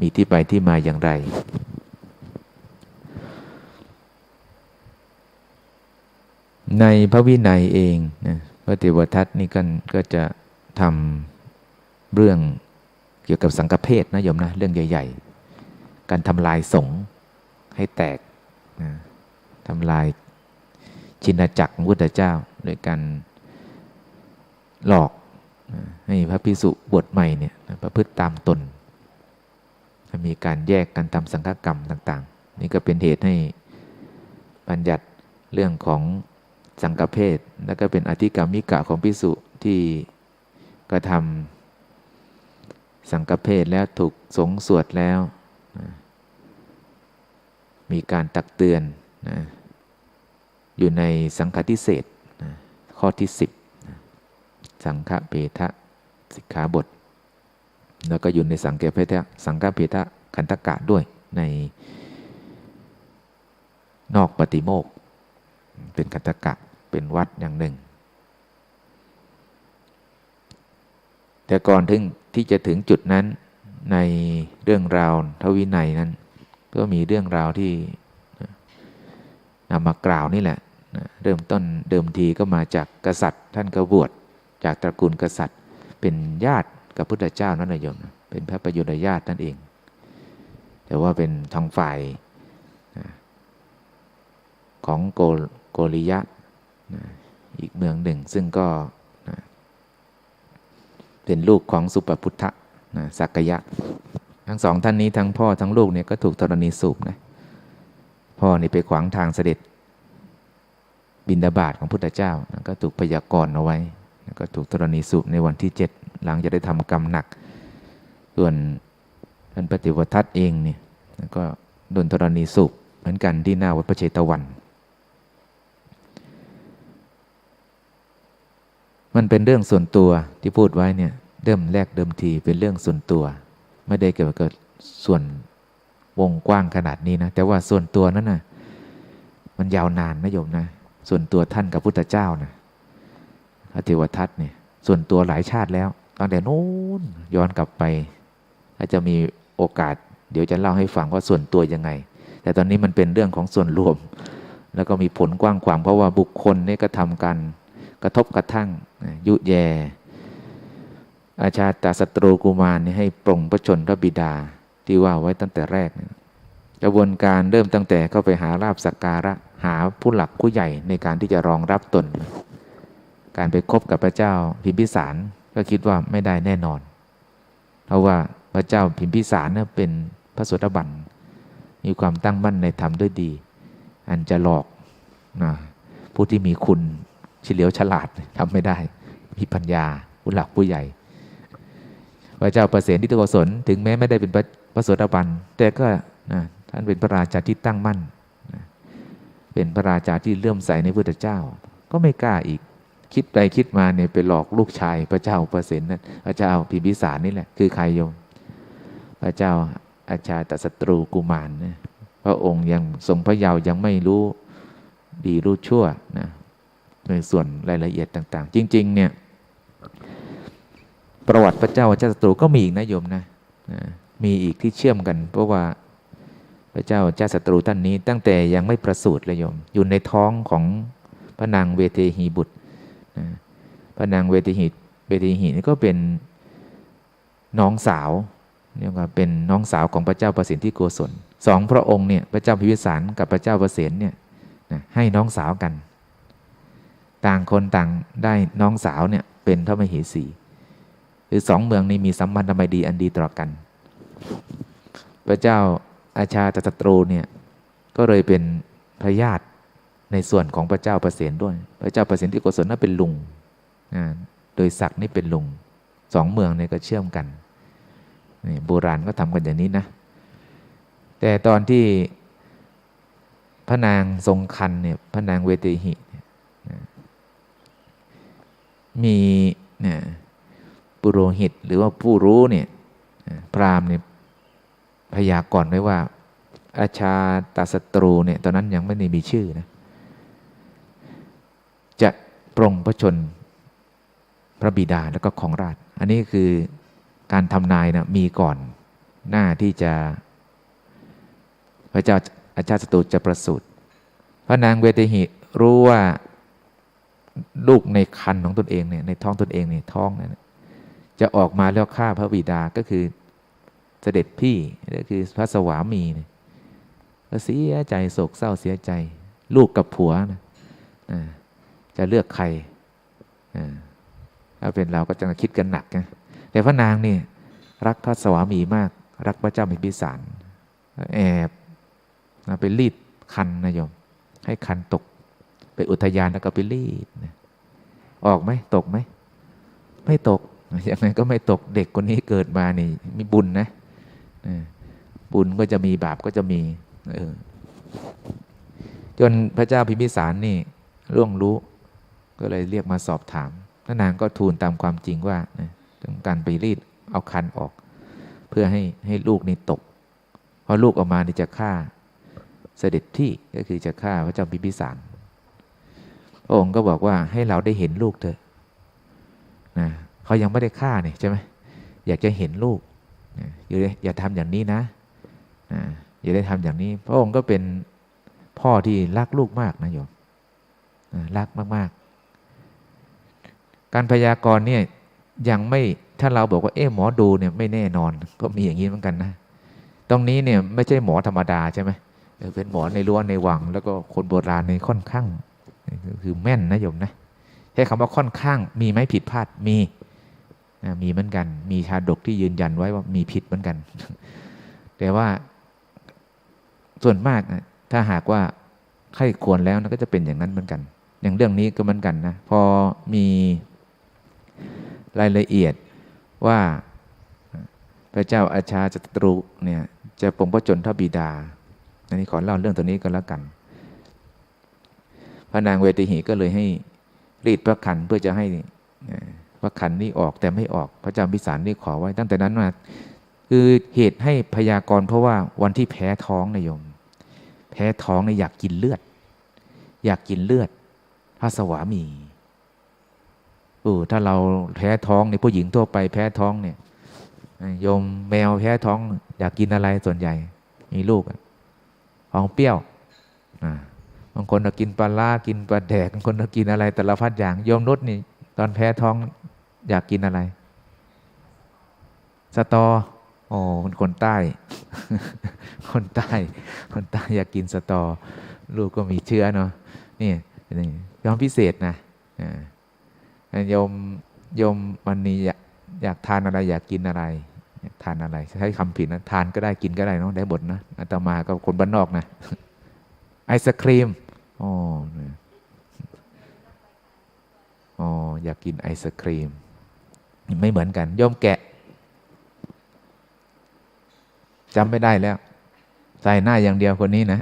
มีที่ไปที่มาอย่างไร ในพระวินัยเองนะพระเทวทัตนี่กันก็จะทำเรื่องเกี่ยวกับสังฆเพศนะโยมนะ เรื่องใหญ่ ๆ การทำลายสงฆ์ให้แตกนะทำลายชินจักรของพุทธเจ้าโดยการหลอกนะให้พระพิสุบวชใหม่เนี่ยประพฤติตามตน มีการแยกกันทำสังฆกรรมต่าง ๆ นี่ก็เป็นเหตุให้บัญญัติเรื่องของสังฆเพศแล้วก็เป็นอธิกรรมิกะของพิสุที่กระทำสังฆเพศแล้วถูกสงสวดแล้ว มีการตักเตือนนะอยู่ในสังฆทิเศษนะข้อที่ 10นะสังฆเพทะสิกขาบท แล้วก็อยู่ในสังฆเพทะสังฆเพทะคันตกะด้วยในนอกปฏิโมก เป็นคันตกะเป็นวัดอย่างหนึ่ง แต่ก่อนถึงที่จะถึงจุดนั้นในเรื่องราวทวินัยนั้น ก็มีเรื่องราวที่นำมากล่าวนี่แหละเริ่มต้นเดิมทีก็มาจากกษัตริย์ ท่านกบวชจากตระกูลกษัตริย์ เป็นญาติ กับพุทธเจ้านั่นเองโยมเป็นพระประยุรญาตินั่นเอง แต่ว่าเป็นทางฝ่ายของโกโกริยะอีกเมืองหนึ่งซึ่งก็เป็นลูกของสุปพุทธะสักยะ ทั้งสองท่านนี้ทั้งพ่อทั้งลูกเนี่ยก็ถูกธรณีสูบนะพ่อนี่ไปขวางทางเสด็จบินดาบาตของพุทธเจ้าก็ถูกพยากรณ์เอาไว้ ก็ถูกธรณีสูบในวันที่เจ็ดหลังจะได้ทำกรรมหนัก ส่วนท่านปฏิวัติทัตเองเนี่ยก็โดนธรณีสูบเหมือนกันที่หน้าวัดพระเชตวัน มันเป็นเรื่องส่วนตัวที่พูดไว้เนี่ยเดิมแรกเดิมทีเป็นเรื่องส่วนตัว ไม่ได้เกี่ยวกับส่วนวงกว้างขนาดนี้นะแต่ว่าส่วนตัวนั้นนะมันยาวนานนะโยมนะ ส่วนตัวท่านกับพุทธเจ้านะ เทวทัตเนี่ยส่วนตัวหลายชาติแล้วตั้งแต่นู้นย้อนกลับไปถ้าจะมีโอกาส เดี๋ยวจะเล่าให้ฟังว่าส่วนตัวยังไง แต่ตอนนี้มันเป็นเรื่องของส่วนรวม แล้วก็มีผลกว้างขวางเพราะว่าบุคคลนี่ก็ทำกันกระทบกระทั่งยุแย อาชาตาศัตรูกุมารนี่ให้ปรงพระชนพระบิดาที่ว่าไว้ตั้งแต่แรก กระบวนการเริ่มตั้งแต่เข้าไปหาราบสักการะหาผู้หลักผู้ใหญ่ในการที่จะรองรับตน การไปคบกับพระเจ้าพิมพิสารก็คิดว่าไม่ได้แน่นอน เพราะว่าพระเจ้าพิมพิสารเนี่ยเป็นพระสุตบันมีความตั้งมั่นในธรรมด้วยดี อันจะหลอกนะผู้ที่มีคุณเฉลียวฉลาดทำไม่ได้ มีปัญญาผู้หลักผู้ใหญ่ พระเจ้าประเสริฐที่ตโกศลถึงแม้ไม่ได้เป็นพระโสดาบันแต่ก็นะท่านเป็นพระราชาที่ตั้งมั่นนะเป็นพระราชาที่เลื่อมใสในพระเจ้า ก็ไม่กล้าอีก คิดไปคิดมาเนี่ยไปหลอกลูกชายพระเจ้าประเสรินั้นพระเจ้าพิมพิสารนี่แหละคือใครโยม พระเจ้าอาชาตศัตรูกุมารนะพระองค์ยังทรงพระเยาว์ยังไม่รู้ดีรู้ชั่วนะในส่วนรายละเอียดต่าง ๆ จริง ๆ เนี่ย ประวัติพระเจ้าเจ้าศัตรูก็มีอีกนะโยมนะนะมีอีกที่เชื่อมกัน เพราะว่าพระเจ้าเจ้าศัตรูท่านนี้ ตั้งแต่ยังไม่ประสูติเลยโยม อยู่ในท้องของพระนางเวเทหีบุตร พระนางเวเทหีเวเทหีนี่ก็เป็นน้องสาวเนี่ยว่าเป็นน้องสาวของพระเจ้าประสิทธิโกศลสองพระองค์เนี่ยพระเจ้าพิพิสารกับพระเจ้าประสิทธิเนี่ยให้น้องสาวกัน ต่างคนต่างได้น้องสาวเนี่ยเป็นพระมเหสีคือสองเมืองนี้มีสัมพันธ์ทำไมดีอันดีต่อกัน พระเจ้าอาชาตตรูเนี่ยก็เลยเป็นพระญาติ ในส่วนของพระเจ้าประเสนด้วย พระเจ้าประเสนที่โกศลนั้นเป็นลุงโดยศักดิ์นี่เป็นลุงสองเมืองเนี่ยก็เชื่อมกันนี่โบราณก็ทำกันอย่างนี้นะ แต่ตอนที่พระนางทรงคันเนี่ยพระนางเวทีหิมีเนี่ยปุโรหิตหรือว่าผู้รู้เนี่ยพราหมณ์เนี่ยพยากรณ์ไว้ว่าอาชาตาศัตรูเนี่ยตอนนั้นยังไม่ได้มีชื่อนะ ปรงพระชนพระบิดาแล้วก็ของราช อันนี้คือการทำนายนะมีก่อนหน้าที่จะ พระเจ้าอาชาติศัตรูจะประสูติพระนางเวทีหิรู้ว่าลูกในคันของตนเองเนี่ยในท้องตนเองเนี่ยท้องเนี่ยจะออกมาแล้วฆ่าพระบิดาก็คือเสด็จพี่ก็คือพระสวามีเนี่ยก็เสียใจโศกเศร้าเสียใจ ลูกกับผัวนะ จะเลือกใครถ้าเป็นเราก็จะคิดกันหนักนะแต่พระนางนี่รักพระสวามีมาก รักพระเจ้าพิมพิสารแอบนะไปรีดคันนะโยม ให้คันตก ไปอุทยานแล้วก็ไปรีดนะออกไหมตกไหม ไม่ตกยังไงก็ไม่ตกเด็กคนนี้เกิดมานี่ มีบุญนะบุญก็จะมีบาปก็จะมีเออจนพระเจ้าพิมพิสารนี่ร่วงรู้ ก็เลยเรียกมาสอบถามพระนางก็ทูลตามความจริงว่าต้องการไปรีดเอาคันออก เพื่อให้ให้ลูกนี่ตก เพราะลูกออกมานี่จะฆ่าเสด็จที่ก็คือจะฆ่าพระเจ้าพิพิสารพระองค์ก็บอกว่าให้เราได้เห็นลูกเถอะนะเขายังไม่ได้ฆ่าเนี่ยใช่ไหมอยากจะเห็นลูกนะอย่าอย่าทำอย่างนี้นะนะอย่าได้ทำอย่างนี้ พระองค์ก็เป็นพ่อที่รักลูกมากนะโยมรักมากๆ การพยากรณ์เนี่ยยังไม่ถ้าเราบอกว่าเอ๊ะหมอดูเนี่ยไม่แน่นอนก็มีอย่างนี้เหมือนกันนะ ตรงนี้เนี่ยไม่ใช่หมอธรรมดาใช่ไหมเป็นหมอในรั้วในวัง แล้วก็คนโบราณในค่อนข้างคือแม่นนะโยมนะใช้คำว่าค่อนข้างมีไหมผิดพลาดมีมีเหมือนกัน มีชาดกที่ยืนยันไว้ว่ามีผิดเหมือนกัน แต่ว่าส่วนมากนะถ้าหากว่าใครควรแล้วนะก็จะเป็นอย่างนั้นเหมือนกัน อย่างเรื่องนี้ก็เหมือนกันนะพอมี รายละเอียดว่าพระเจ้าอาชาจตรุเนี่ยจะปงพระชนทบิดา อันนี้ขอเล่าเรื่องตัวนี้ก็แล้วกัน พระนางเวทีหีก็เลยให้รีดพระคันเพื่อจะให้พระคันนี้ออกแต่ไม่ออกพระเจ้าพิสารนี่ขอไว้ตั้งแต่นั้นมาคือเหตุให้พยากรณ์เพราะว่าวันที่แพ้ท้องนายโยม แพ้ท้องเนี่ยอยากกินเลือด อยากกินเลือดพระสวามี โอ้ถ้าเราแพ้ท้องในผู้หญิงทั่วไปแพ้ท้องเนี่ยโยมแมวแพ้ท้อง อยากกินอะไรส่วนใหญ่ มีลูกของเปรี้ยวบางคนก็กินปลาล่ากินปลาแดกบางคนก็กินอะไร แต่ละพัดอย่างโยมนุษนี่ ตอนแพ้ท้อง อยากกินอะไร สตอโอ้มันคนใต้ คนใต้ คนใต้อยากกินสตอ ลูกก็มีเชื้อเนาะนี่นี่ยอมพิเศษนะอ่า โยมโยมวันนี้อยากอยากทานอะไรอยากกินอะไร ทานอะไรใช้คำผิดนะทานก็ได้กินก็ได้เนาะได้บทนะอาตมาก็คนบ้านนอกนะ ไอศครีมอ๋ออ๋ออยากกินไอศครีม ไม่เหมือนกันโยมแกะจำไม่ได้แล้ว ใส่หน้าอย่างเดียวคนนี้นะ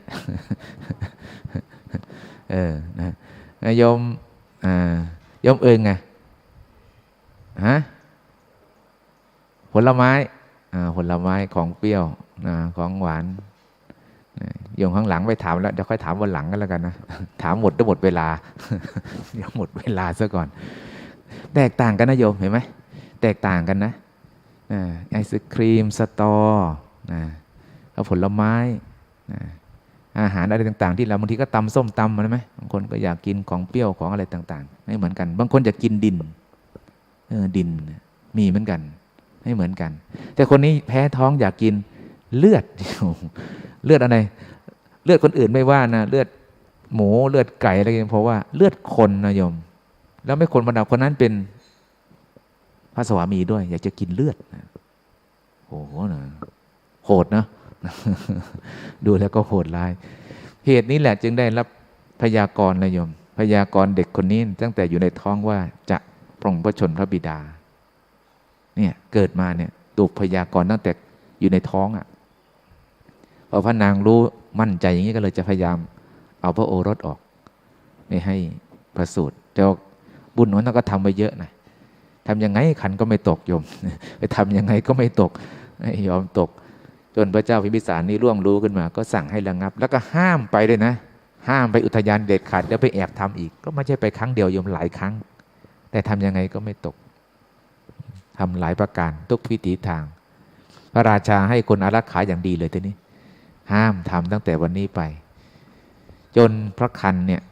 เออนะโยมอ่า ยมเอิงไงฮะผลไม้ผลไม้ของเปรี้ยวของหวานโยมข้างหลังไปถามแล้วเดี๋ยวค่อยถามวันหลังกันแล้วกันนะถามหมดได้หมดเวลาเดี๋ยวหมดเวลาซะก่อน แตกต่างกันนะโยมเห็นไหมแตกต่างกันนะไอศครีมสตอผลไม้ อาหารอะไรต่าง ๆ ที่เราบางทีก็ตำส้มตำใช่ไหมบางคนก็อยากกินของเปรี้ยวของอะไรต่างๆ ไม่เหมือนกัน บางคนอยากกินดินเออดินมีเหมือนกัน ไม่เหมือนกัน แต่คนนี้แพ้ท้องอยากกินเลือดเลือดอะไร เลือดคนอื่นไม่ว่านะเลือดหมูเลือดไก่อะไรเพราะว่าเลือดคนนะโยม แล้วไม่คนบรรดาคนนั้นเป็นพระสวามีด้วย อยากจะกินเลือดโอ้โหนะโหดนะ ดูแล้วก็โหดร้าย เหตุนี้แหละจึงได้รับพยากรณ์นะโยม พยากรณ์เด็กคนนี้ตั้งแต่อยู่ในท้องว่าจะปรงพระชนพระบิดา เนี่ยเกิดมาเนี่ยถูกพยากรณ์ตั้งแต่อยู่ในท้องอะ่ะพอพระนางรู้มั่นใจอย่างนี้ก็เลยจะพยายามเอาพระโอรสออกไม่ให้ประสูติแต่บุญนั้นก็ทำไปเยอะนะทำยังไงขันก็ไม่ตกโยม ไปทำยังไงก็ไม่ตกยอมตก จนพระเจ้าพิมพิสารนี้ร่วงรู้ขึ้นมา ก็สั่งให้ระงับ แล้วก็ห้ามไปเลยนะ ห้ามไปอุทยานเด็ดขาดแล้วไปแอบทำอีก ก็ไม่ใช่ไปครั้งเดียวโยมหลายครั้ง แต่ทำยังไงก็ไม่ตกทำหลายประการทุกพิถีทาง พระราชาให้คนอารักขาอย่างดีเลยทีนี้ ห้ามทำตั้งแต่วันนี้ไป จนพระคันเนี่ย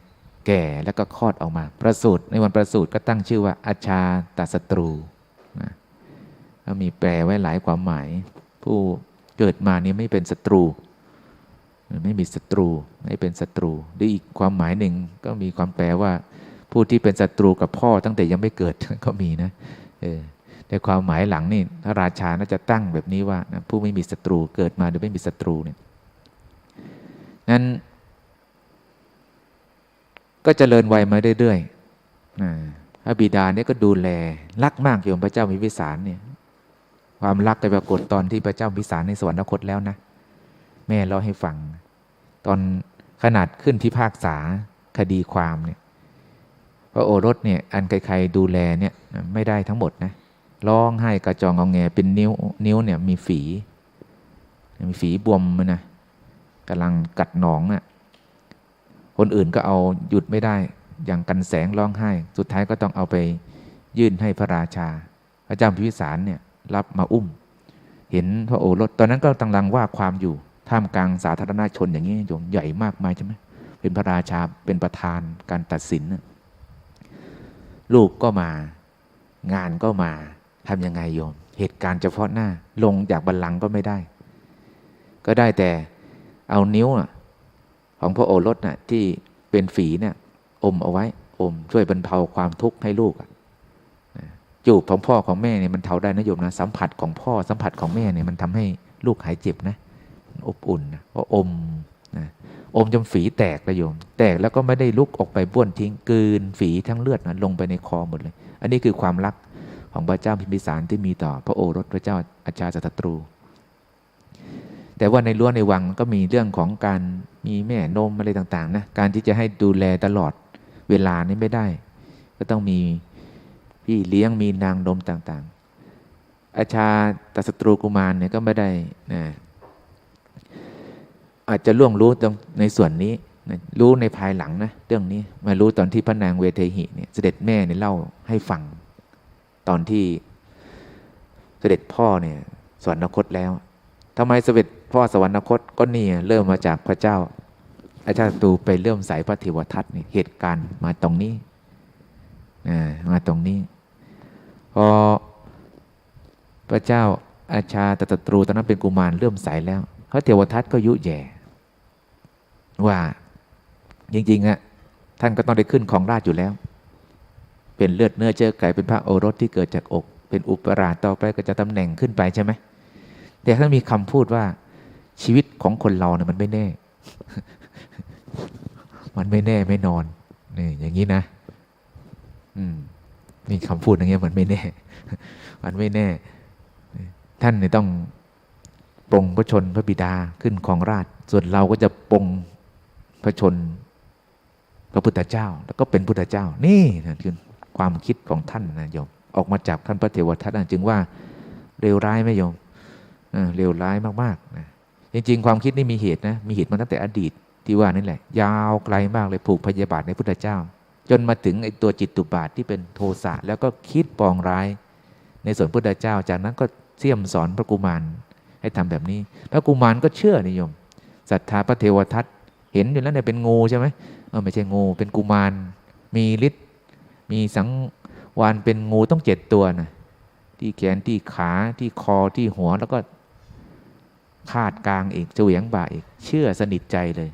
แก่แล้วก็คลอดออกมา ประสูติในวันประสูติก็ตั้งชื่อว่าอาชาตัสตรูนะก็มีแปลไว้หลายความหมาย ผู้ เกิดมานี้ไม่เป็นศัตรู ไม่มีศัตรู ไม่เป็นศัตรูหรืออีกความหมายหนึ่งก็มีความแปลว่า ผู้ที่เป็นศัตรูกับพ่อตั้งแต่ยังไม่เกิดก็มีนะเออแต่ความหมายหลังนี่พระราชาน่าจะตั้งแบบนี้ว่านะผู้ไม่มีศัตรูเกิดมาโดยไม่มีศัตรูเนี่ยนั้นก็เจริญวัยมาเรื่อยๆพระบิดาเนี่ยก็ดูแลรักมากโยมพระเจ้ามีวิสารเนี่ย ความรักไปปรากฏตอนที่พระเจ้าพิสารในสวรรคตแล้วนะ แม่เล่าให้ฟัง ตอนขนาดขึ้นพิพากษาคดีความเนี่ยพระโอรสเนี่ยอันใครๆดูแลเนี่ยไม่ได้ทั้งหมดนะร้องไห้กระจองเอาแงเป็นนิ้วนิ้วเนี่ยมีฝี มีฝีบวมมันนะกำลังกัดหนองอะคนอื่นก็เอาหยุดไม่ได้ อย่างกันแสงร้องไห้ สุดท้ายก็ต้องเอาไปยื่นให้พระราชา พระเจ้าพิพิสารเนี่ย รับมาอุ้ม เห็นพระโอรส ตอนนั้นก็กำลังว่าความอยู่ท่ามกลางสาธารณชนอย่างนี้โยมใหญ่มากมายใช่ไหมเป็นพระราชาเป็นประธานการตัดสิน ลูกก็มางานก็มาทำยังไงโยม เหตุการณ์เฉพาะหน้าลงจากบัลลังก์ก็ไม่ได้ ก็ได้แต่เอานิ้วของพระโอรสน่ะที่เป็นฝีเนี่ยอมเอาไว้อมช่วยบรรเทาความทุกข์ให้ลูก จูบของพ่อของแม่เนี่ยมันเทาได้นะโยมนะสัมผัสของพ่อสัมผัสของแม่เนี่ยมันทำให้ลูกหายเจ็บนะอบอุ่นนะเพราะอมนะอมจนฝีแตกเลยโยม แตกแล้วก็ไม่ได้ลุกออกไปบ้วนทิ้งกืนฝีทั้งเลือดนะลงไปในคอหมดเลย อันนี้คือความรักของพระเจ้าพิมพิสารที่มีต่อพระโอรสพระเจ้าอาชาศัตรู แต่ว่าในรั้วในวังก็มีเรื่องของการมีแม่นมอะไรต่างๆนะการที่จะให้ดูแลตลอดเวลานี้ไม่ได้ ก็ต้องมี พี่เลี้ยงมีนางนมต่างๆ อาชาตศัตรูกุมารเนี่ยก็ไม่ได้นะอาจจะล่วงรู้ตรงในส่วนนี้นะรู้ในภายหลังนะเรื่องนี้มารู้ตอนที่พระนางเวเทหิเนี่ยเสด็จแม่เนี่ยเล่าให้ฟัง ตอนที่เสด็จพ่อเนี่ยสวรรคตแล้วทำไมเสด็จพ่อสวรรคตก็นี่เริ่มมาจากพระเจ้า อาชาตูไปเริ่มใส่พระเทวทัตนี่เหตุการณ์มาตรงนี้มาตรงนี้ พอพระเจ้าอาชาตตตรูตอนนั้นเป็นกุมารเริ่มใสแล้วพระเทวทัตก็ยุแย่ ว่าจริงๆอะท่านก็ต้องได้ขึ้นของราชอยู่แล้ว เป็นเลือดเนื้อเจอไก่เป็นพระโอรสที่เกิดจากอก เป็นอุปราชต่อไปก็จะตำแหน่งขึ้นไปใช่ไหมแต่ท่านมีคำพูดว่าชีวิตของคนเราเนี่ยมันไม่แน่ มันไม่แน่ไม่นอนนี่อย่างนี้นะ อืม มีคำพูดอย่างเงี้ยมันไม่แน่ มันไม่แน่ ท่านเนี่ยต้องปรงพระชนพระบิดาขึ้นของราช ส่วนเราก็จะปรงพระชนพระพุทธเจ้า แล้วก็เป็นพุทธเจ้า นี่นะคือความคิดของท่านนะโยม ออกมาจากท่านพระเทวทัตจึงว่าเร็วร้ายไหมโยมเร็วร้ายมากๆนะจริงๆ ความคิดนี่มีเหตุนะ มีเหตุมาตั้งแต่อดีตที่ว่านี่แหละ ยาวไกลมากเลยผูกพยาบาทในพุทธเจ้า จนมาถึงไอตัวจิตตุบาทที่เป็นโทสะแล้วก็คิดปองร้าย ในส่วนพุทธเจ้า จากนั้นก็เสี่ยมสอนพระกุมารให้ทำแบบนี้ พระกุมารก็เชื่อนิยมศรัทธาพระเทวทัตเห็นอยู่แล้วเนี่ยเป็นงูใช่ไหมเออไม่ใช่งูเป็นกุมาร มีฤทธิ์มีสังวานเป็นงูต้องเจ็ดตัวนะที่แขนที่ขาที่คอที่หัวแล้วก็คาดกลางอีกเฉวียงบ่าอีก เชื่อสนิทใจเลย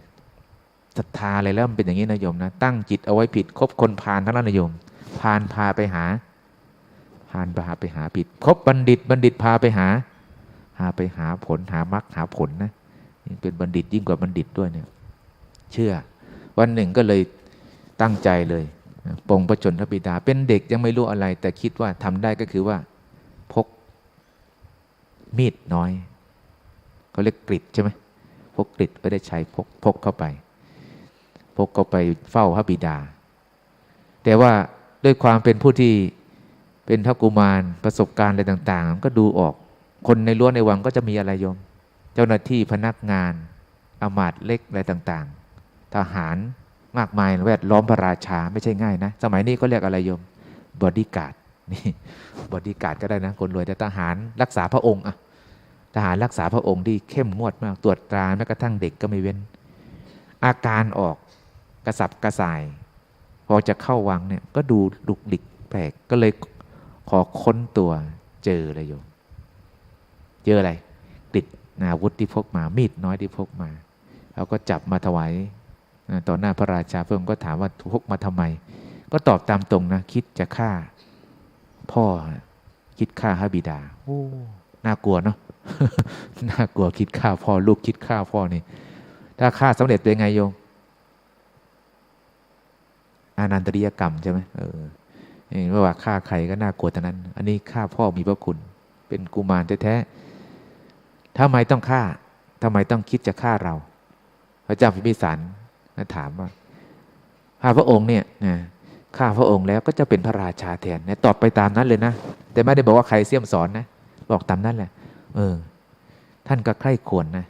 ศรัทธาอะไรแล้วมันเป็นอย่างนี้นะโยมนะตั้งจิตเอาไว้ผิดคบคนพาลทั้งนั้นนะโยมพาลพาไปหาพาลพาไปหาผิดคบบัณฑิตบัณฑิตพาไปหา หาไปหาผลหามรรคหาผลนะยิ่งเป็นบัณฑิตยิ่งกว่าบัณฑิตด้วยเนี่ยเชื่อ วันหนึ่งก็เลยตั้งใจเลยปองประชนพระบิดา เป็นเด็กยังไม่รู้อะไร แต่คิดว่าทำได้ก็คือว่า พกมีดน้อยเขาเรียกกริดใช่ไหมพกกริดไม่ได้ใช้พกพกเข้าไป พกก็ไปเฝ้าพระบิดา แต่ว่าด้วยความเป็นผู้ที่เป็นทักุมารประสบการณ์อะไรต่าง ๆ ก็ดูออกคนในรั้วในวังก็จะมีอะไรโยม เจ้าหน้าที่พนักงานอามาตเล็กอะไรต่างๆ ทหารมากมายแวดล้อมพระราชาไม่ใช่ง่ายนะ สมัยนี้ก็เรียกอะไรโยมบอดี้การ์ดนี่บอดี้การ์ดก็ได้นะ คนรวยแต่ทหารรักษาพระองค์อะทหารรักษาพระองค์ที่เข้มงวดมากตรวจตราแม้กระทั่งเด็กก็ไม่เว้น อาการออก ระสับกระส่าย พอจะเข้าวังเนี่ยก็ดูดุกดิกแปลกก็เลยขอค้นตัวเจอเลยโยมเจออะไรติดอาวุธที่พกมามีดน้อยที่พกมาเขาก็จับมาถวายต่อหน้าพระราชาพระองค์ก็ถามว่าพกมาทำไม ก็ตอบตามตรงนะคิดจะฆ่า พ่อคิดฆ่าพระบิดาโอ้น่ากลัวเนาะน่ากลัวคิดฆ่าพ่อลูกคิดฆ่าพ่อนี่ ถ้าฆ่าสำเร็จเป็นไงโยม อานันตริยกรรมใช่ไหมเออไม่ว่าฆ่าใครก็น่ากลัวแต่นั้น อันนี้ฆ่าพ่อมีพระคุณ เป็นกุมารแท้ๆทำไมต้องฆ่าทำไมต้องคิดจะฆ่าเรา พระเจ้าพิมพิสารถามว่าข้าพระองค์เนี่ยนะข้าพระองค์แล้วก็จะเป็นพระราชาแทนนะตอบไปตามนั้นเลยนะ แต่ไม่ได้บอกว่าใครเสี่ยมสอนนะ บอกตามนั้นแหละ เออ ท่านก็ใคร่ควรนะ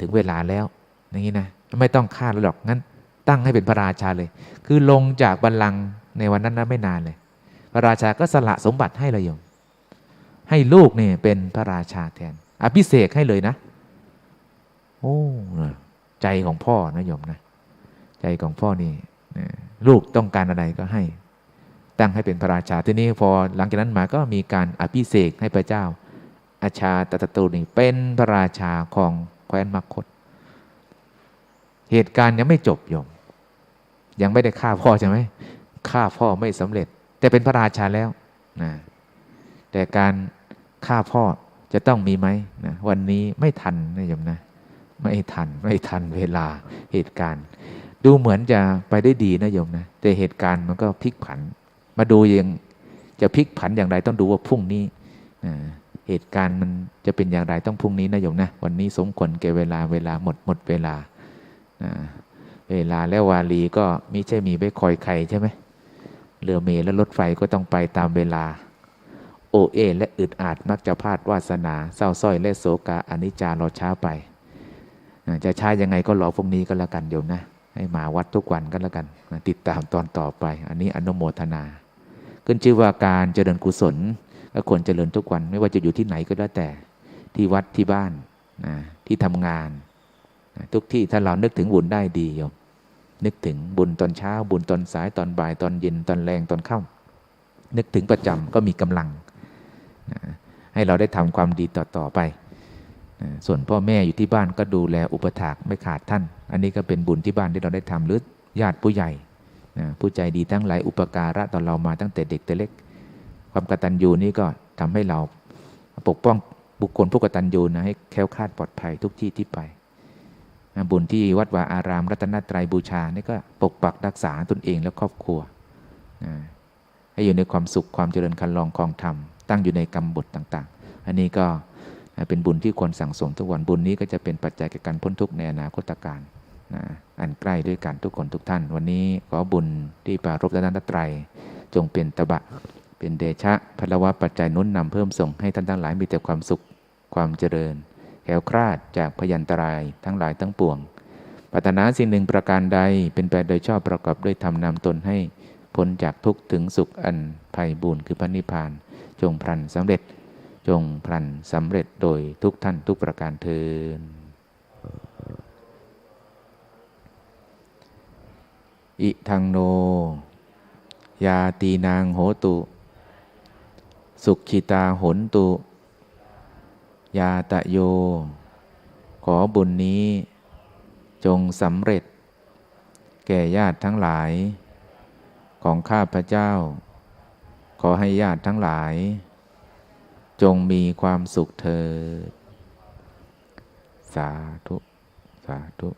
ถึงเวลาแล้ว อย่างนี้นะ ไม่ต้องฆ่าหรอกงั้น ตั้งให้เป็นพระราชาเลย คือลงจากบัลลังก์ในวันนั้นนะไม่นานเลย พระราชาก็สละสมบัติให้เลยโยม ให้ลูกเนี่ยเป็นพระราชาแทน อภิเษกให้เลยนะ โอ้ใจของพ่อนะโยมนะ ใจของพ่อนี่ลูกต้องการอะไรก็ให้ ตั้งให้เป็นพระราชา ทีนี้พอหลังจากนั้นมาก็มีการอภิเษกให้พระเจ้า อาชาตตตูนี่เป็นพระราชาของแคว้นมคต เหตุการณ์ยังไม่จบโยม ยังไม่ได้ฆ่าพ่อใช่ไหมฆ่าพ่อไม่สำเร็จ แต่เป็นพระราชาแล้วนะแต่การฆ่าพ่อจะต้องมีไหมนะวันนี้ไม่ทันนะโยมนะ ไม่ทันไม่ทันเวลาเหตุการณ์ ดูเหมือนจะไปได้ดีนะโยมนะ แต่เหตุการณ์มันก็พลิกผัน มาดูยังจะพลิกผันอย่างไรต้องดูว่าพรุ่งนี้นะเหตุการณ์มันจะเป็นอย่างไรต้องพรุ่งนี้นะโยมนะ วันนี้สมควรแก่เวลาเวลาหมดหมดเวลานะ เวลาแล้วาลีก็ไมิใช่มีไว้คอยใครใช่ไหมเรือเมล์และรถไฟก็ต้องไปตามเวลา โอเอ และอึดอาดมักจะพลาดวาสนา เศร้าส้อยและโศกาอนิจจารอช้าไป จะช้ายังไงก็รอพรุ่งนี้ก็แล้วกันโยมนะ ให้มาวัดทุกวันก็แล้วกัน ติดตามตอนต่อไป อันนี้อนุโมทนา ขึ้นชื่อว่าการเจริญกุศลก็ควรเจริญทุกวันไม่ว่าจะอยู่ที่ไหนก็แล้วแต่ ที่วัดที่บ้านนะที่ทำงาน ทุกที่ถ้าเรานึกถึงบุญได้ดีโยมนึกถึงบุญตอนเช้า บุญตอนสายตอนบ่ายตอนเย็นตอนแรงตอนค่ำนึกถึงประจำก็มีกำลัง ให้เราได้ทำความดีต่อๆไป ส่วนพ่อแม่อยู่ที่บ้านก็ดูแลอุปถากไม่ขาดท่าน อันนี้ก็เป็นบุญที่บ้านที่เราได้ทำหรือญาติผู้ใหญ่ผู้ใจดีทั้งหลายอุปการะต่อเรามาตั้งแต่เด็กแต่เล็ก ความกตัญญูนี่ก็ทำให้เราปกป้องบุคคลผู้กตัญญูนะให้แค้วคลาดปลอดภัยทุกที่ที่ไป บุญที่วัดวาอาราม รัตนตรัยบูชานี่ก็ปกปักรักษาตนเองและครอบครัวให้อยู่ในความสุขความเจริญคันลองคลองธรรมตั้งอยู่ในกรรมบทต่างๆ อันนี้ก็เป็นบุญที่ควรสั่งสมทุกวันบุญนี้ก็จะเป็นปัจจัยแก่การพ้นทุกข์ในอนาคตการนะอันใกล้ด้วยกันทุกคนทุกท่าน วันนี้ขอบุญที่ปรารบรัตนตรัยจงเป็นตบะ เป็นเดชะพลวะปัจจัยนุนนำเพิ่มส่งให้ท่านทั้งหลายมีแต่ความสุขความเจริญ แขวคลาดจากพยันตรายทั้งหลายทั้งปวงปรารถนาสิ่งหนึ่งประการใดเป็นไปโดยชอบประกอบด้วยธรรมนำตนให้พ้นจากทุกข์ถึงสุขอันภัยบุญคือพระนิพพาน จงพลันสำเร็จ จงพลันสำเร็จโดยทุกท่านทุกประการเทินอิทังโน ยาตีนางโหตุ สุขิตาหนตุ ยาตะโย ขอบุญนี้ จงสำเร็จ แก่ญาติทั้งหลาย ของข้าพเจ้า ขอให้ญาติทั้งหลาย จงมีความสุขเถิด สาธุ สาธุ